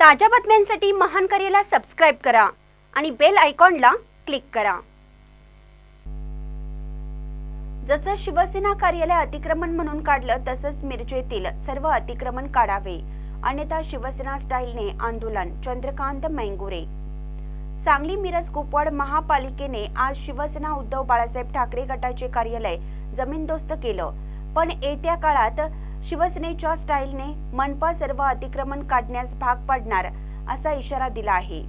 ताज्या बातम्यांसाठी महान करेला सबस्क्राईब करा आणि बेल आयकॉनला क्लिक करा. जसं शिवसेना कार्यालय अतिक्रमण म्हणून काढलं तसंच मिरजेतील सर्व अतिक्रमण काढावे. अन्यथा शिवसेना स्टाईलने आंदोलन चंद्रकांत मैंगुरे. सांगली मिरज कुपवाड महापालिकेने आज शिवसेना उद्धव बाळासाहेब ठाकरे गटाचे कार्यालय जमीनदोस्त केलं. पण येत्या काळात शिवसेनेच्या स्टाईलने मनपा सर्व अतिक्रमण काढण्यास भाग पाडणार असा इशारा दिला आहे.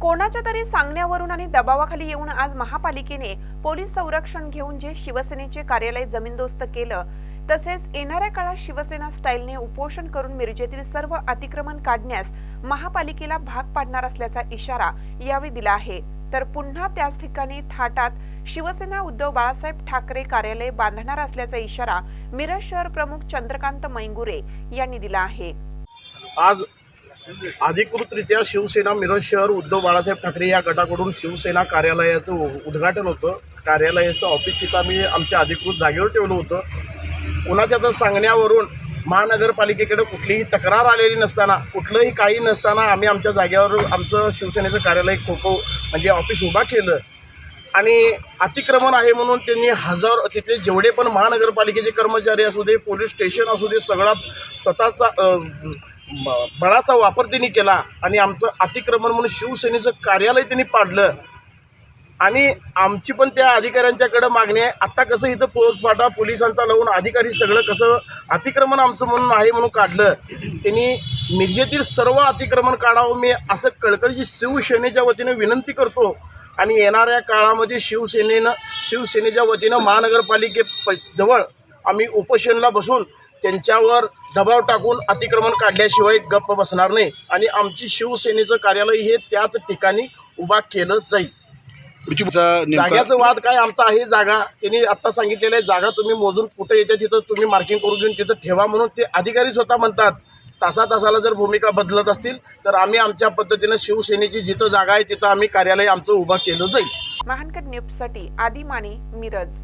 कोणाच्या तरी सांगण्यावरून आणि दबावाखाली येऊन आज महापालिकेने पोलीस संरक्षण घेऊन जे शिवसेनेचे कार्यालय जमीनदोस्त केलं तसेच येणाऱ्या काळात शिवसेना स्टाईलने उपोषण करून मिरजेतील सर्व अतिक्रमण काढण्यास महापालिकेला भाग पाडणार असल्याचा इशारा यावेळी दिला आहे. तर पुन्हा त्याच ठिकाणी थाटात शिवसेना उद्धव बाळासाहेब ठाकरे कार्यालय बांधणार असल्याचा इशारा मिरज शहर प्रमुख चंद्रकांत मैंगुरे यांनी दिला आहे. आज अधिकृतरित्या शिवसेना मिरज शहर उद्धव बाळासाहेब ठाकरे या गटाकडून शिवसेना कार्यालयाचं उ- उद्घाटन होतं. कार्यालयाचं ऑफिस तिथं आम्ही आमच्या अधिकृत जागेवर ठेवलं होतं. कुणाच्या तर सांगण्यावरून महानगरपालिकेकडे कुठलीही तक्रार आलेली नसताना कुठलंही काही नसताना आम्ही आमच्या जागेवर आमचं शिवसेनेचं कार्यालय खो खो म्हणजे ऑफिस उभा केलं. आणि अतिक्रमण आहे म्हणून त्यांनी हजार तिथले जेवढे पण महानगरपालिकेचे कर्मचारी असू दे पोलीस स्टेशन असू दे सगळा स्वतःचा म- बळाचा वापर त्यांनी केला. आणि आमचं अतिक्रमण म्हणून शिवसेनेचं कार्यालय त्यांनी पाडलं. आणि आमची पण त्या अधिकाऱ्यांच्याकडं मागणी आहे. आत्ता कसं इथं पोचपाटा पोलिसांचा लावून अधिकारी सगळं कसं अतिक्रमण आमचं म्हणून आहे म्हणून काढलं. त्यांनी मिरजेतील सर्व अतिक्रमण काढावं. मी असं कळकळीची शिवसेनेच्या वतीनं विनंती करतो. आणि येणाऱ्या काळामध्ये शिवसेनेनं शिवसेनेच्या वतीनं महानगरपालिके प जवळ आम्ही उपोषणला बसून त्यांच्यावर दबाव टाकून अतिक्रमण काढल्याशिवाय गप्प बसणार नाही. आणि आमची शिवसेनेचं कार्यालय हे त्याच ठिकाणी उभा केलं जाईल. जाग्याचं वाद काय आमचा आहे जागा. त्यांनी आत्ता सांगितलेलं आहे जागा तुम्ही मोजून कुठे येते तिथं तुम्ही मार्किंग करून देऊन तिथं ठेवा म्हणून ते अधिकारी स्वतः म्हणतात. तासा तासाला जर भूमिका बदलत असतील तर आम्ही आमच्या पद्धतीनं शिवसेनेची जिथं जागा आहे तिथं आम्ही कार्यालय आमचं उभं केलं जाईल. महानकर न्यूजसाठी आदी माने मिरज.